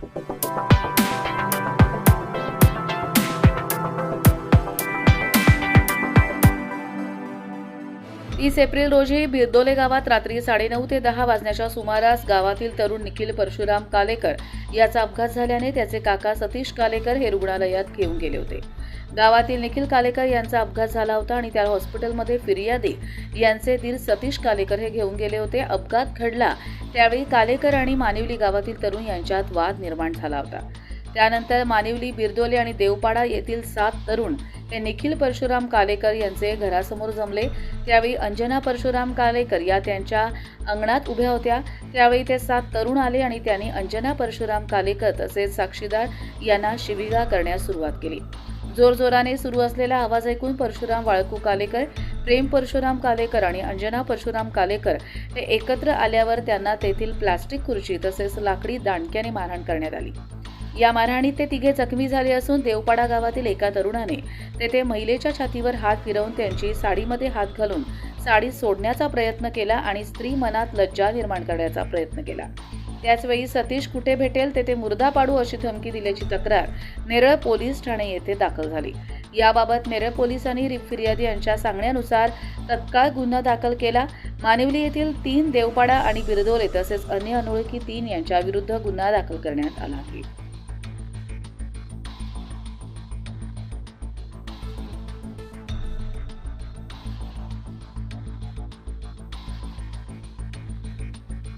Thank you. तीस April रोजी बिरदोले गावात रात्री साडेनऊ ते दहा वाजण्याच्या सुमारास गावातील तरुण निखिल परशुराम कालेकर याचा अपघात झाल्याने त्याचे काका सतीश कालेकर हे रुग्णालयात घेऊन गेले होते. गावातील निखिल कालेकर यांचा अपघात झाला होता आणि त्याला हॉस्पिटलमध्ये फिर्यादी यांचे दीर सतीश कालेकर हे घेऊन गेले होते. अपघात घडला त्यावेळी कालेकर आणि मानिवली गावातील तरुण यांच्यात वाद निर्माण झाला होता. त्यानंतर मानिवली बिरदोले आणि देवपाडा येथील सात तरुण हे निखिल परशुराम कालेकर यांचे घरासमोर जमले. त्यावेळी अंजना परशुराम कालेकर या त्यांच्या अंगणात उभ्या होत्या. त्यावेळी ते सात तरुण आले आणि त्यांनी अंजना परशुराम कालेकर तसेच साक्षीदार यांना शिविगा करण्यास सुरुवात केली. जोरजोराने सुरू असलेला आवाज ऐकून परशुराम वाळकू कालेकर प्रेम परशुराम कालेकर आणि अंजना परशुराम कालेकर हे एकत्र आल्यावर त्यांना तेथील प्लास्टिक खुर्ची तसेच लाकडी दांडक्याने मारहाण करण्यात आली. या मारहाणीत ते तिघे जखमी झाले असून देवपाडा गावातील एका तरुणाने तेथे महिलेच्या छातीवर हात फिरवून त्यांची साडीमध्ये हात घालून साडी सोडण्याचा प्रयत्न केला आणि स्त्री मनात लज्जा निर्माण करण्याचा प्रयत्न केला. त्याचवेळी सतीश कुठे भेटेल तेथे मुर्दा पाडू अशी धमकी दिल्याची तक्रार नेरळ पोलीस ठाणे येथे दाखल झाली. याबाबत नेरळ पोलिसांनी रिप फिर्यादी यांच्या सांगण्यानुसार तत्काळ गुन्हा दाखल केला. मानिवली येथील तीन देवपाडा आणि बिरदोले तसेच अन्य अनोळखी तीन यांच्याविरुद्ध गुन्हा दाखल करण्यात आला आहे.